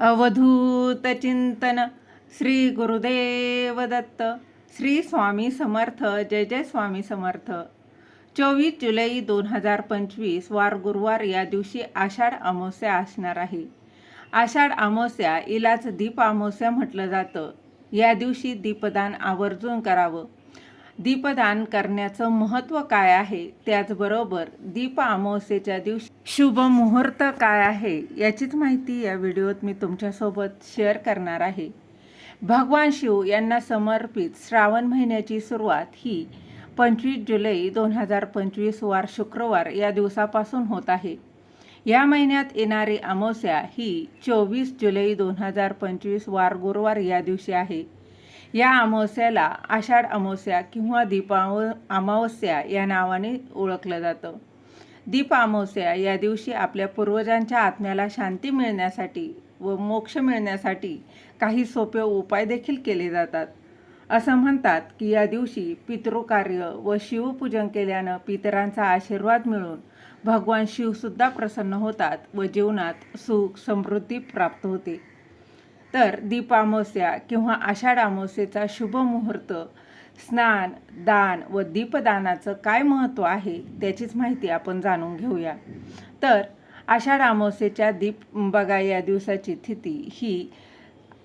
अवधूत चिंतन श्री गुरुदेव दत्त श्री स्वामी समर्थ जय जय स्वामी समर्थ. चोवीस जुलै दोन हजार पंचवीस वार गुरुवार या दिवशी आषाढ अमावस्या असणार आहे. आषाढ अमावस्या इलाच दीप अमावस्या म्हटलं जातं. या दिवशी दीपदान आवर्जून करावं. दीपदान करण्याचं महत्त्व काय आहे? त्याचबरोबर दीप अमावस्येच्या दिवशी शुभ मुहूर्त काय आहे? याचीच माहिती या व्हिडिओत मी तुमच्यासोबत शेअर करणार आहे. भगवान शिव यांना समर्पित श्रावण महिन्याची सुरुवात ही पंचवीस जुलै दोन हजार पंचवीस वार शुक्रवार या दिवसापासून होत आहे. या महिन्यात येणारी अमावस्या ही चोवीस जुलै दोन हजार पंचवीस वार गुरुवार या दिवशी आहे. या अमावस्याला आषाढ अमावस्या किंवा दीपाव अमावस्या या नावाने ओळखलं जातं. दीप अमावस्या या दिवशी आपल्या पूर्वजांच्या आत्म्याला शांती मिळण्यासाठी व मोक्ष मिळण्यासाठी काही सोपे उपाय देखील केले जातात. असं म्हणतात की या दिवशी पितृकार्य व शिवपूजन केल्यानं पितरांचा आशीर्वाद मिळून भगवान शिवसुद्धा प्रसन्न होतात व जीवनात सुख समृद्धी प्राप्त होते. तर दीप अमावस्या किंवा आषाढ अमावस्येचा शुभ मुहूर्त स्नान दान व दीपदानाचं काय महत्त्व आहे त्याचीच माहिती आपण जाणून घेऊया. तर आषाढ अमावस्येच्या दीप बघा या दिवसाची तिथी ही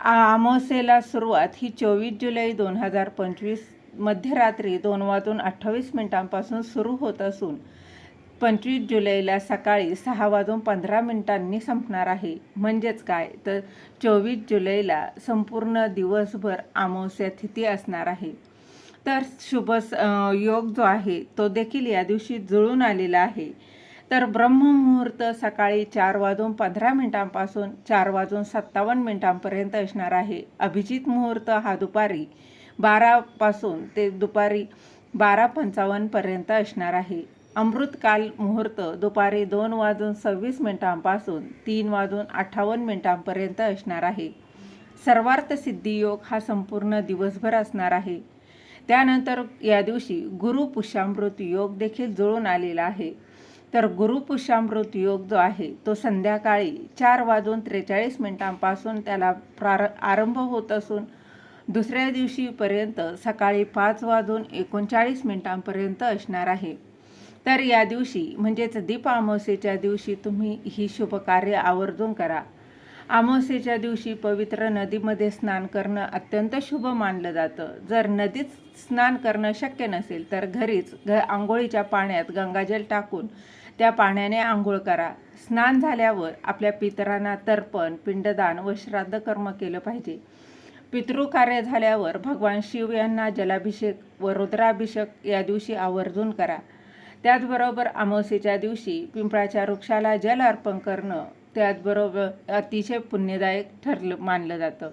अमावस्येला सुरुवात ही चोवीस जुलै दोन हजार पंचवीस मध्यरात्री दोन वाजून अठ्ठावीस मिनिटांपासून सुरू होत असून पंचवीस जुलैला सकाळी सहा वाजून पंधरा मिनिटांनी संपणार आहे. म्हणजेच काय? तर चोवीस जुलैला संपूर्ण दिवसभर अमावस्या तिथी असणार आहे. तर शुभ योग जो आहे तो देखील या दिवशी जुळून आलेला आहे. तर ब्रह्ममुहूर्त सकाळी चार वाजून पंधरा मिनिटांपासून चार वाजून सत्तावन्न मिनिटांपर्यंत असणार आहे. अभिजित मुहूर्त हा दुपारी बारापासून ते दुपारी बारा पंचावन्नपर्यंत असणार आहे. अमृतकाल मुहूर्त दुपारी दोन वाजून सव्वीस मिनिटांपासून तीन वाजून अठ्ठावन्न मिनिटांपर्यंत असणार आहे. सर्वार्थ सिद्धी योग हा संपूर्ण दिवसभर असणार आहे. त्यानंतर या दिवशी गुरुपुष्यामृत योग देखील जुळून आलेला आहे. तर गुरुपुष्यामृत योग जो आहे तो संध्याकाळी चार वाजून त्रेचाळीस मिनिटांपासून त्याला प्रार आरंभ होत असून दुसऱ्या दिवशीपर्यंत सकाळी पाच वाजून एकोणचाळीस मिनिटांपर्यंत असणार आहे. तर या दिवशी म्हणजेच दीप अमावस्येच्या दिवशी तुम्ही ही शुभ कार्य आवर्जून करा. अमावस्येच्या दिवशी पवित्र नदीमध्ये स्नान करणं अत्यंत शुभ मानलं जातं. जर नदीत स्नान करणं शक्य नसेल तर घरीच घ आंघोळीच्या पाण्यात गंगाजल टाकून त्या पाण्याने आंघोळ करा. स्नान झाल्यावर आपल्या पितरांना तर्पण पिंडदान व श्राद्ध कर्म केलं पाहिजे. पितृकार्य झाल्यावर भगवान शिव यांना जलाभिषेक व रुद्राभिषेक या दिवशी आवर्जून करा. त्याचबरोबर अमावस्येच्या दिवशी पिंपळाच्या वृक्षाला जल अर्पण करणं त्याचबरोबर अतिशय पुण्यदायक ठरलं मानलं जातं.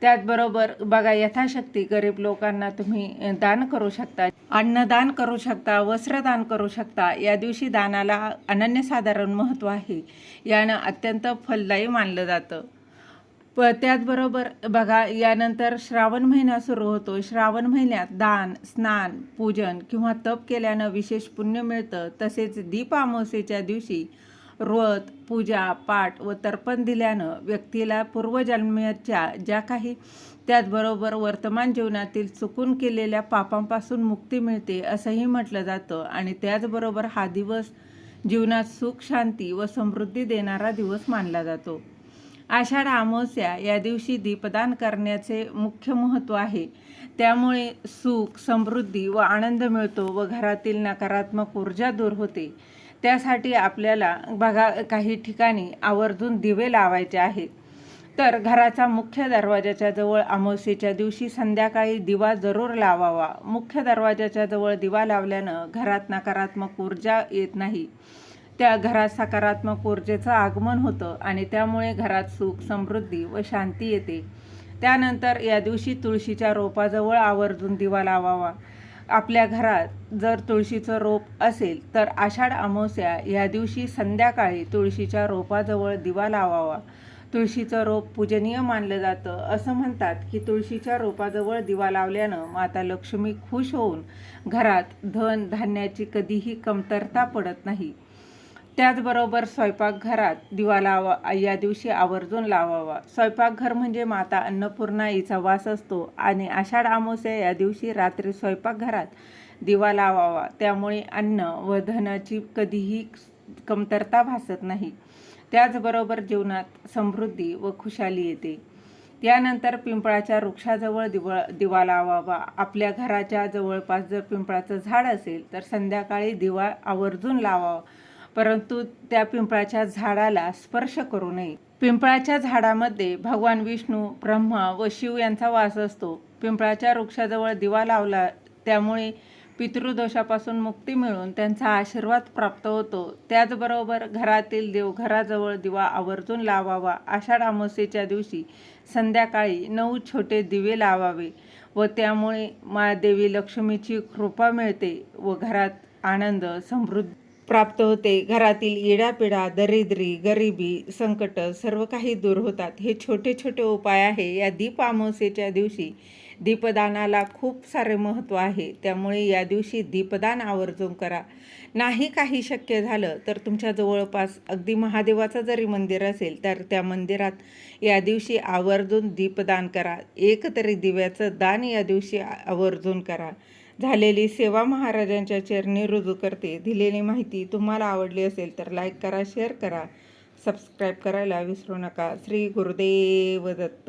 त्याचबरोबर बघा यथाशक्ती गरीब लोकांना तुम्ही दान करू शकता अन्नदान करू शकता वस्त्रदान करू शकता. या दिवशी दानाला अनन्यसाधारण महत्त्व आहे. यानं अत्यंत फलदायी मानलं जातं. प त्याचबरोबर बघा यानंतर श्रावण महिना सुरू होतो. श्रावण महिन्यात दान स्नान पूजन किंवा तप केल्यानं विशेष पुण्य मिळतं. तसेच दीप अमावस्येच्या दिवशी व्रत पूजा पाठ व तर्पण दिल्यानं व्यक्तीला पूर्वजन्माच्या ज्या काही त्याचबरोबर वर्तमान जीवनातील चुकून केलेल्या पापांपासून मुक्ती मिळते असंही म्हटलं जातं. आणि त्याचबरोबर हा दिवस जीवनात सुख शांती व समृद्धी देणारा दिवस मानला जातो. आषाढ अमावस्या या दिवशी दीपदान करण्याचे मुख्य महत्त्व आहे. त्यामुळे सुख समृद्धी व आनंद मिळतो व घरातील नकारात्मक ऊर्जा दूर होते. त्यासाठी आपल्याला बघा काही ठिकाणी आवर्जून दिवे लावायचे आहेत. तर घराचा मुख्य दरवाजाच्या जवळ अमावस्येच्या दिवशी संध्याकाळी दिवा जरूर लावावा. मुख्य दरवाजाच्या जवळ दिवा लावल्यानं घरात नकारात्मक ऊर्जा येत नाही. त्या घरात सकारात्मक ऊर्जेचं आगमन होतं आणि त्यामुळे घरात सुख समृद्धी व शांती येते. त्यानंतर या दिवशी तुळशीच्या रोपाजवळ आवर्जून दिवा लावावा. आपल्या घरात जर तुळशीचं रोप असेल तर आषाढ अमावस्या या दिवशी संध्याकाळी तुळशीच्या रोपाजवळ दिवा लावावा. तुळशीचं रोप पूजनीय मानलं जातं. असं म्हणतात की तुळशीच्या रोपाजवळ दिवा लावल्यानं माता लक्ष्मी खुश होऊन घरात धन धान्याची कधीही कमतरता पडत नाही. त्याचबरोबर स्वयंपाकघरात दिवा लावा या दिवशी आवर्जून लावावा. स्वयंपाकघर म्हणजे माता अन्नपूर्णा हिचा वास असतो आणि आषाढ अमावस्या या दिवशी रात्री स्वयंपाकघरात दिवा लावावा. त्यामुळे अन्न व धनाची कधीही कमतरता भासत नाही. त्याचबरोबर जीवनात समृद्धी व खुशाली येते. त्यानंतर पिंपळाच्या वृक्षाजवळ दिवा दिवा लावावा. आपल्या घराच्या जवळपास जर पिंपळाचं झाड असेल तर संध्याकाळी दिवा आवर्जून लावावा. परंतु त्या पिंपळाच्या झाडाला स्पर्श करू नये. पिंपळाच्या झाडामध्ये भगवान विष्णू ब्रह्मा व शिव यांचा वास असतो. पिंपळाच्या वृक्षाजवळ दिवा लावला त्यामुळे पितृदोषापासून मुक्ती मिळून त्यांचा आशीर्वाद प्राप्त होतो. त्याचबरोबर घरातील देवघराजवळ दिवा आवर्जून लावावा. आषाढ अमावस्येच्या दिवशी संध्याकाळी नऊ छोटे दिवे लावावे व त्यामुळे मा देवी लक्ष्मीची कृपा मिळते व घरात आनंद समृद्धी प्राप्त होते. घरातील इडापिडा दरिद्री गरिबी संकट सर्व काही दूर होतात. हे छोटे छोटे उपाय आहे. या दीप अमावस्येच्या दिवशी दीपदानाला खूप सारे महत्त्व आहे. त्यामुळे या दिवशी दीपदान आवर्जून करा. नाही काही शक्य झालं तर तुमच्या जवळपास अगदी महादेवाचं जरी मंदिर असेल तर त्या मंदिरात या दिवशी आवर्जून दीपदान करा. एक तरी दिव्याचं दान या दिवशी आवर्जून करा. झालेली सेवा महाराजांच्या चरणी रुजू करते. दिलेली माहिती तुम्हाला आवडली असेल तर लाईक करा शेअर करा. सबस्क्राईब करायला विसरू नका. श्री गुरुदेव दत्त.